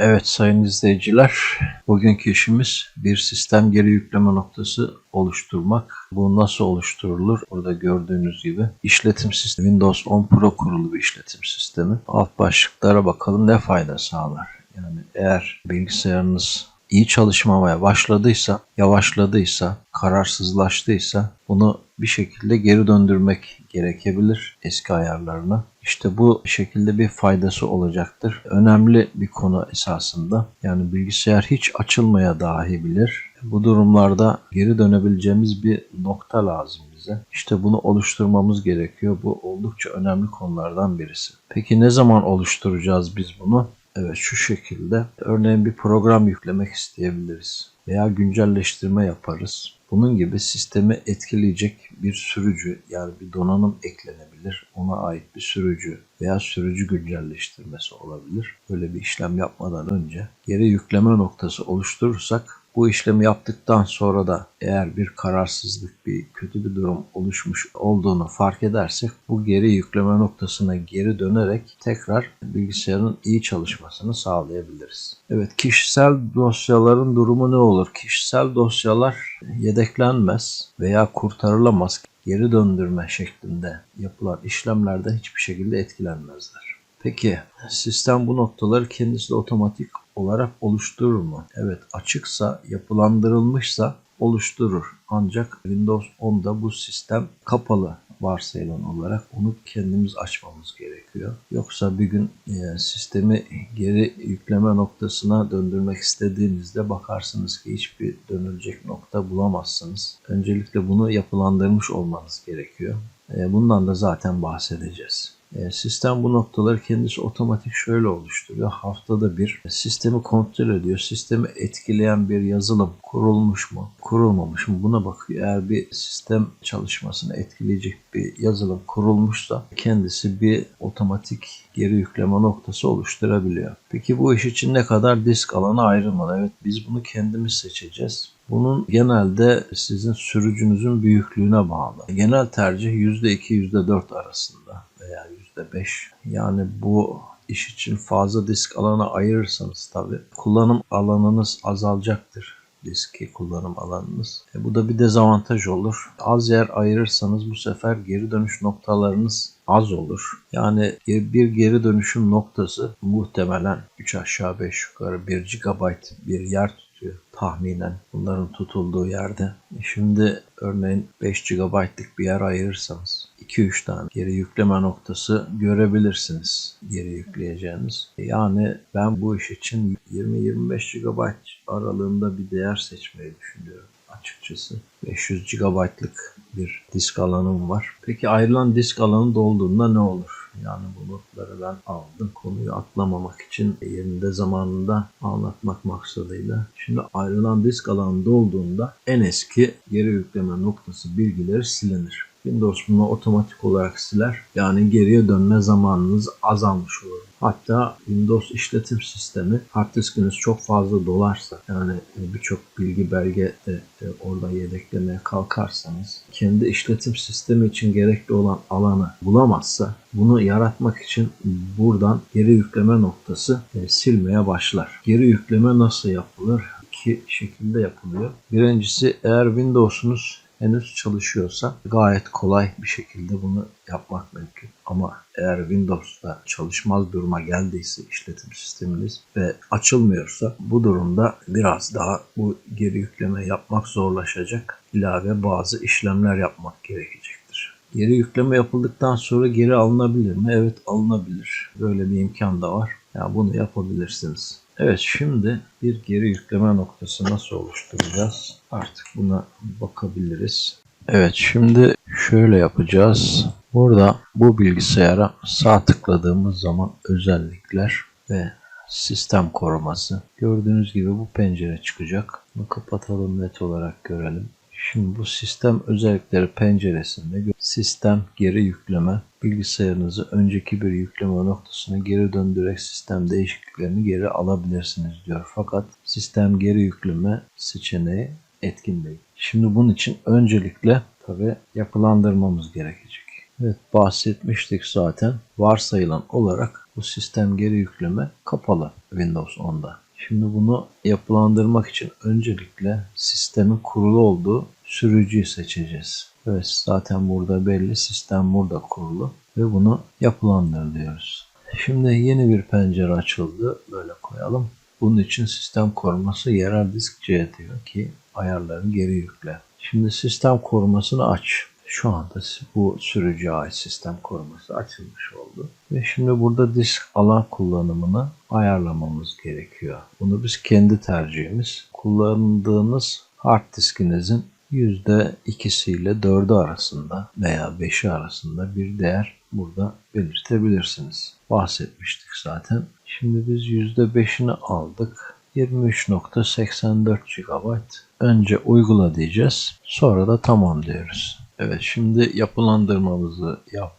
Evet sayın izleyiciler, bugünkü işimiz bir sistem geri yükleme noktası oluşturmak. Bu nasıl oluşturulur? Burada gördüğünüz gibi işletim sistemi Windows 10 Pro kurulu bir işletim sistemi. Alt başlıklara bakalım ne fayda sağlar? Yani eğer bilgisayarınız iyi çalışmamaya başladıysa, yavaşladıysa, kararsızlaştıysa bunu bir şekilde geri döndürmek gerekebilir eski ayarlarına. İşte bu şekilde bir faydası olacaktır. Önemli bir konu esasında. Yani bilgisayar hiç açılmaya dahi bilir. Bu durumlarda geri dönebileceğimiz bir nokta lazım bize. İşte bunu oluşturmamız gerekiyor. Bu oldukça önemli konulardan birisi. Peki ne zaman oluşturacağız biz bunu? Evet şu şekilde. Örneğin bir program yüklemek isteyebiliriz. Veya güncelleştirme yaparız. Bunun gibi sistemi etkileyecek bir sürücü yani bir donanım eklenebilir. Ona ait bir sürücü veya sürücü güncelleştirmesi olabilir. Böyle bir işlem yapmadan önce geri yükleme noktası oluşturursak bu işlemi yaptıktan sonra da eğer bir kararsızlık, bir kötü bir durum oluşmuş olduğunu fark edersek bu geri yükleme noktasına geri dönerek tekrar bilgisayarın iyi çalışmasını sağlayabiliriz. Evet, kişisel dosyaların durumu ne olur? Kişisel dosyalar yedeklenmez veya kurtarılamaz. Geri döndürme şeklinde yapılan işlemlerden hiçbir şekilde etkilenmezler. Peki sistem bu noktaları kendisi de otomatik olarak oluşturur mu? Evet açıksa, yapılandırılmışsa oluşturur. Ancak Windows 10'da bu sistem kapalı varsayılan olarak onu kendimiz açmamız gerekiyor. Yoksa bir gün e, sistemi geri yükleme noktasına döndürmek istediğinizde bakarsınız ki hiçbir dönülecek nokta bulamazsınız. Öncelikle bunu yapılandırmış olmanız gerekiyor. E, bundan da zaten bahsedeceğiz. E, sistem bu noktaları kendisi otomatik şöyle oluşturuyor. Haftada bir sistemi kontrol ediyor. Sistemi etkileyen bir yazılım kurulmuş mu, kurulmamış mı buna bakıyor. Eğer bir sistem çalışmasını etkileyecek bir yazılım kurulmuşsa kendisi bir otomatik geri yükleme noktası oluşturabiliyor. Peki bu iş için ne kadar disk alanı ayrılmalı? Evet biz bunu kendimiz seçeceğiz. Bunun genelde sizin sürücünüzün büyüklüğüne bağlı. Genel tercih %2 %4 arasında veya %5. Yani bu iş için fazla disk alanı ayırırsanız tabi kullanım alanınız azalacaktır diski kullanım alanınız. E bu da bir dezavantaj olur. Az yer ayırırsanız bu sefer geri dönüş noktalarınız az olur. Yani bir geri dönüşüm noktası muhtemelen 3 aşağı 5 yukarı 1 GB bir yer tutuyor tahminen bunların tutulduğu yerde. E şimdi örneğin 5 GB'lık bir yer ayırırsanız 2-3 tane geri yükleme noktası görebilirsiniz geri yükleyeceğiniz. Yani ben bu iş için 20-25 GB aralığında bir değer seçmeyi düşünüyorum açıkçası. 500 GB'lık bir disk alanım var. Peki ayrılan disk alanı dolduğunda ne olur? Yani bu notları ben aldım. Konuyu atlamamak için yerinde zamanında anlatmak maksadıyla. Şimdi ayrılan disk alanı dolduğunda en eski geri yükleme noktası bilgileri silinir. Windows bunu otomatik olarak siler. Yani geriye dönme zamanınız azalmış olur. Hatta Windows işletim sistemi hard diskiniz çok fazla dolarsa yani birçok bilgi belge de orada yedeklemeye kalkarsanız kendi işletim sistemi için gerekli olan alanı bulamazsa bunu yaratmak için buradan geri yükleme noktası e, silmeye başlar. Geri yükleme nasıl yapılır? İki şekilde yapılıyor. Birincisi eğer Windows'unuz henüz çalışıyorsa gayet kolay bir şekilde bunu yapmak mümkün. Ama eğer Windows'ta çalışmaz duruma geldiyse işletim sisteminiz ve açılmıyorsa bu durumda biraz daha bu geri yükleme yapmak zorlaşacak. İlave bazı işlemler yapmak gerekecektir. Geri yükleme yapıldıktan sonra geri alınabilir mi? Evet alınabilir. Böyle bir imkan da var. Ya yani bunu yapabilirsiniz. Evet şimdi bir geri yükleme noktası nasıl oluşturacağız? Artık buna bakabiliriz. Evet şimdi şöyle yapacağız. Burada bu bilgisayara sağ tıkladığımız zaman özellikler ve sistem koruması. Gördüğünüz gibi bu pencere çıkacak. Bunu kapatalım net olarak görelim. Şimdi bu sistem özellikleri penceresinde sistem geri yükleme bilgisayarınızı önceki bir yükleme noktasına geri döndürerek sistem değişikliklerini geri alabilirsiniz diyor. Fakat sistem geri yükleme seçeneği etkin değil. Şimdi bunun için öncelikle tabi yapılandırmamız gerekecek. Evet bahsetmiştik zaten. Varsayılan olarak bu sistem geri yükleme kapalı Windows 10'da. Şimdi bunu yapılandırmak için öncelikle sistemin kurulu olduğu sürücüyü seçeceğiz. Evet zaten burada belli sistem burada kurulu ve bunu yapılandır diyoruz. Şimdi yeni bir pencere açıldı. Böyle koyalım. Bunun için sistem koruması yerel disk C diyor ki ayarlarını geri yükle. Şimdi sistem korumasını aç. Şu anda bu sürücüye ait sistem koruması açılmış oldu. Ve şimdi burada disk alan kullanımını ayarlamamız gerekiyor. Bunu biz kendi tercihimiz. Kullandığınız hard diskinizin %2'si ile 4'ü arasında veya 5'i arasında bir değer burada belirtebilirsiniz. Bahsetmiştik zaten. Şimdi biz %5'ini aldık. 23.84 GB. Önce uygula diyeceğiz. Sonra da tamam diyoruz. Evet şimdi yapılandırmamızı yaptık.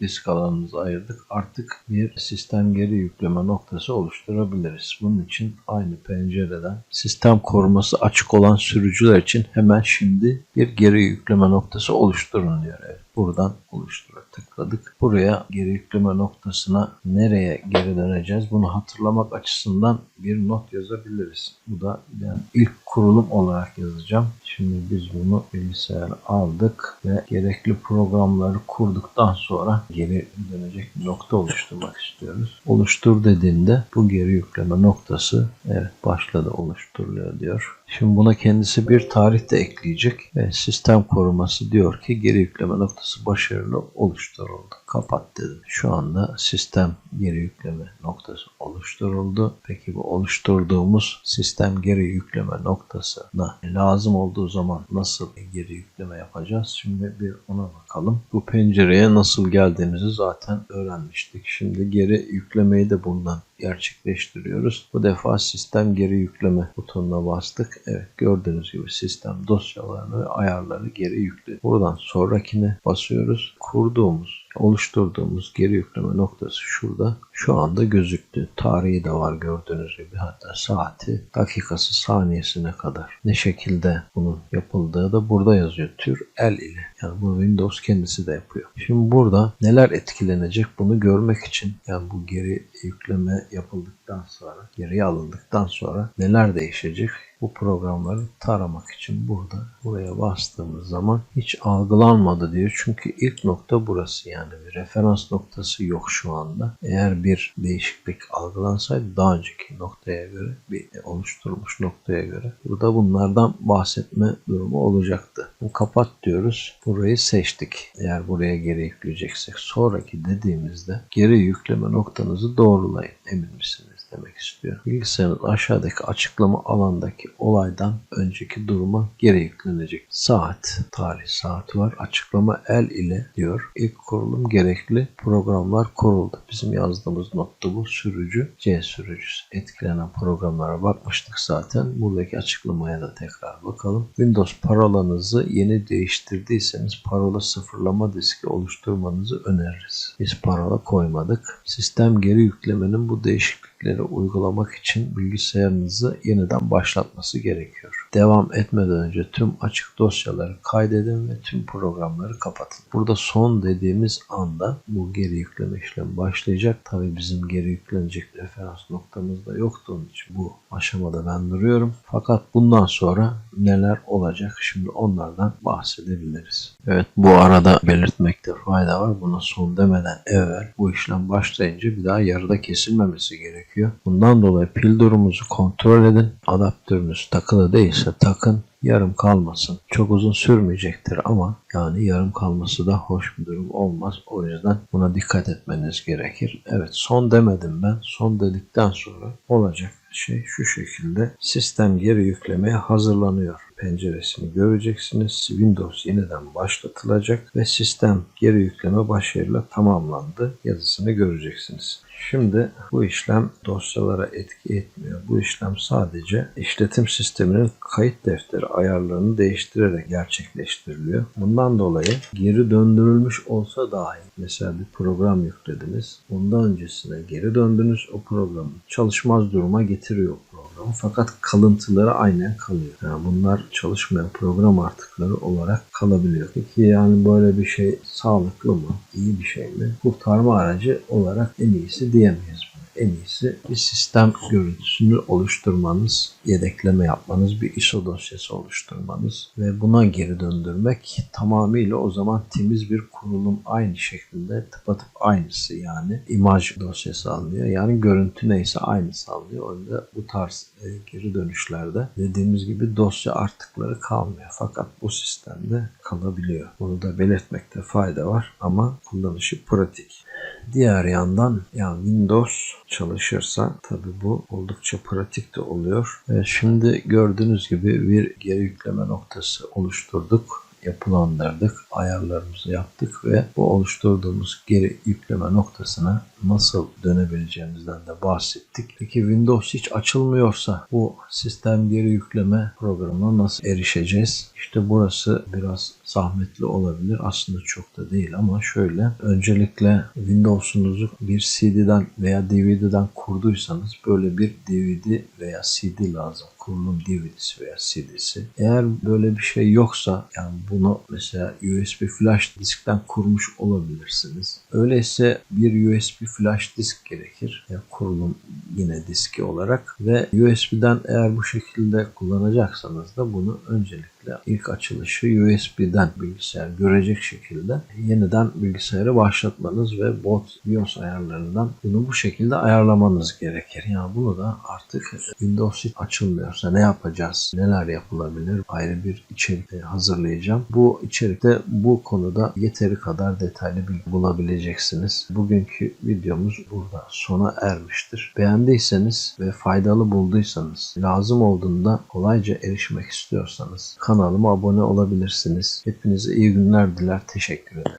Disk alanımızı ayırdık. Artık bir sistem geri yükleme noktası oluşturabiliriz. Bunun için aynı pencereden sistem koruması açık olan sürücüler için hemen şimdi bir geri yükleme noktası oluşturun diyor. Evet, buradan oluştura tıkladık. Buraya geri yükleme noktasına nereye geri döneceğiz? Bunu hatırlamak açısından bir not yazabiliriz. Bu da ben ilk kurulum olarak yazacağım. Şimdi biz bunu bilgisayara aldık ve gerekli programları kurduktan sonra geri dönecek bir nokta oluşturmak istiyoruz. Oluştur dediğinde bu geri yükleme noktası evet başladı oluşturuluyor diyor. Şimdi buna kendisi bir tarih de ekleyecek ve sistem koruması diyor ki geri yükleme noktası başarılı oluşturuldu. Kapat dedim. Şu anda sistem geri yükleme noktası oluşturuldu. Peki bu oluşturduğumuz sistem geri yükleme noktasına lazım olduğu zaman nasıl geri yükleme yapacağız? Şimdi bir ona bakalım. Bu pencereye nasıl geldiğimizi zaten öğrenmiştik. Şimdi geri yüklemeyi de bundan gerçekleştiriyoruz. Bu defa sistem geri yükleme butonuna bastık. Evet gördüğünüz gibi sistem dosyalarını ayarları geri yükledi. Buradan sonrakine basıyoruz. Kurduğumuz oluşturduğumuz geri yükleme noktası şurada şu anda gözüktü. Tarihi de var gördüğünüz gibi hatta saati, dakikası, saniyesine kadar ne şekilde bunun yapıldığı da burada yazıyor. Tür el ile. Yani bu Windows kendisi de yapıyor. Şimdi burada neler etkilenecek bunu görmek için yani bu geri yükleme yapıldıktan sonra, geriye alındıktan sonra neler değişecek? bu programları taramak için burada buraya bastığımız zaman hiç algılanmadı diyor. Çünkü ilk nokta burası yani bir referans noktası yok şu anda. Eğer bir değişiklik algılansaydı daha önceki noktaya göre bir oluşturulmuş noktaya göre burada bunlardan bahsetme durumu olacaktı. Bu kapat diyoruz. Burayı seçtik. Eğer buraya geri yükleyeceksek sonraki dediğimizde geri yükleme noktanızı doğrulayın. Emin misiniz? Demek istiyor. Bilgisayarın aşağıdaki açıklama alandaki olaydan önceki duruma geri yüklenecek. Saat, tarih saati var. Açıklama el ile diyor. İlk kurulum gerekli programlar kuruldu. Bizim yazdığımız notta bu sürücü C sürücüsü. Etkilenen programlara bakmıştık zaten. Buradaki açıklamaya da tekrar bakalım. Windows parolanızı yeni değiştirdiyseniz parola sıfırlama diski oluşturmanızı öneririz. Biz parola koymadık. Sistem geri yüklemenin bu değişiklik değişiklikleri uygulamak için bilgisayarınızı yeniden başlatması gerekiyor. Devam etmeden önce tüm açık dosyaları kaydedin ve tüm programları kapatın. Burada son dediğimiz anda bu geri yükleme işlemi başlayacak. Tabi bizim geri yüklenecek referans noktamız da yoktu onun için bu aşamada ben duruyorum. Fakat bundan sonra neler olacak şimdi onlardan bahsedebiliriz. Evet bu arada belirtmekte fayda var. Buna son demeden evvel bu işlem başlayınca bir daha yarıda kesilmemesi gerekiyor. Bundan dolayı pil durumunuzu kontrol edin. Adaptörünüz takılı değilse takın yarım kalmasın. Çok uzun sürmeyecektir ama yani yarım kalması da hoş bir durum olmaz. O yüzden buna dikkat etmeniz gerekir. Evet son demedim ben. Son dedikten sonra olacak şey şu şekilde sistem geri yüklemeye hazırlanıyor penceresini göreceksiniz. Windows yeniden başlatılacak ve sistem geri yükleme başarıyla tamamlandı yazısını göreceksiniz. Şimdi bu işlem dosyalara etki etmiyor. Bu işlem sadece işletim sisteminin kayıt defteri ayarlarını değiştirerek gerçekleştiriliyor. Bundan dolayı geri döndürülmüş olsa dahi mesela bir program yüklediniz. Bundan öncesine geri döndünüz. O programı çalışmaz duruma getiriyor program Fakat kalıntıları aynen kalıyor. Yani bunlar çalışmayan program artıkları olarak kalabiliyor. Peki yani böyle bir şey sağlıklı mı? İyi bir şey mi? Kurtarma aracı olarak en iyisi diyemeyiz en iyisi bir sistem görüntüsünü oluşturmanız, yedekleme yapmanız, bir ISO dosyası oluşturmanız ve buna geri döndürmek tamamıyla o zaman temiz bir kurulum aynı şekilde tıpatıp aynısı yani imaj dosyası alınıyor. Yani görüntü neyse aynısı alınıyor. O yüzden bu tarz e, geri dönüşlerde dediğimiz gibi dosya artıkları kalmıyor. Fakat bu sistemde kalabiliyor. Bunu da belirtmekte fayda var ama kullanışı pratik. Diğer yandan yani Windows çalışırsa tabi bu oldukça pratik de oluyor. Şimdi gördüğünüz gibi bir geri yükleme noktası oluşturduk yapılandırdık, ayarlarımızı yaptık ve bu oluşturduğumuz geri yükleme noktasına nasıl dönebileceğimizden de bahsettik. Peki Windows hiç açılmıyorsa bu sistem geri yükleme programına nasıl erişeceğiz? İşte burası biraz zahmetli olabilir. Aslında çok da değil ama şöyle öncelikle Windows'unuzu bir CD'den veya DVD'den kurduysanız böyle bir DVD veya CD lazım kurulum DVD'si veya CD'si. Eğer böyle bir şey yoksa yani bunu mesela USB flash diskten kurmuş olabilirsiniz. Öyleyse bir USB flash disk gerekir. Yani kurulum yine diski olarak ve USB'den eğer bu şekilde kullanacaksanız da bunu öncelikle ilk açılışı USB'den bilgisayar görecek şekilde yeniden bilgisayarı başlatmanız ve bot BIOS ayarlarından bunu bu şekilde ayarlamanız gerekir. Yani bunu da artık Windows açılmıyorsa ne yapacağız? Neler yapılabilir? Ayrı bir içerik hazırlayacağım. Bu içerikte bu konuda yeteri kadar detaylı bilgi bulabileceksiniz. Bugünkü videomuz burada sona ermiştir. Beğendiyseniz ve faydalı bulduysanız, lazım olduğunda kolayca erişmek istiyorsanız kanalıma abone olabilirsiniz. Hepinize iyi günler diler. Teşekkür ederim.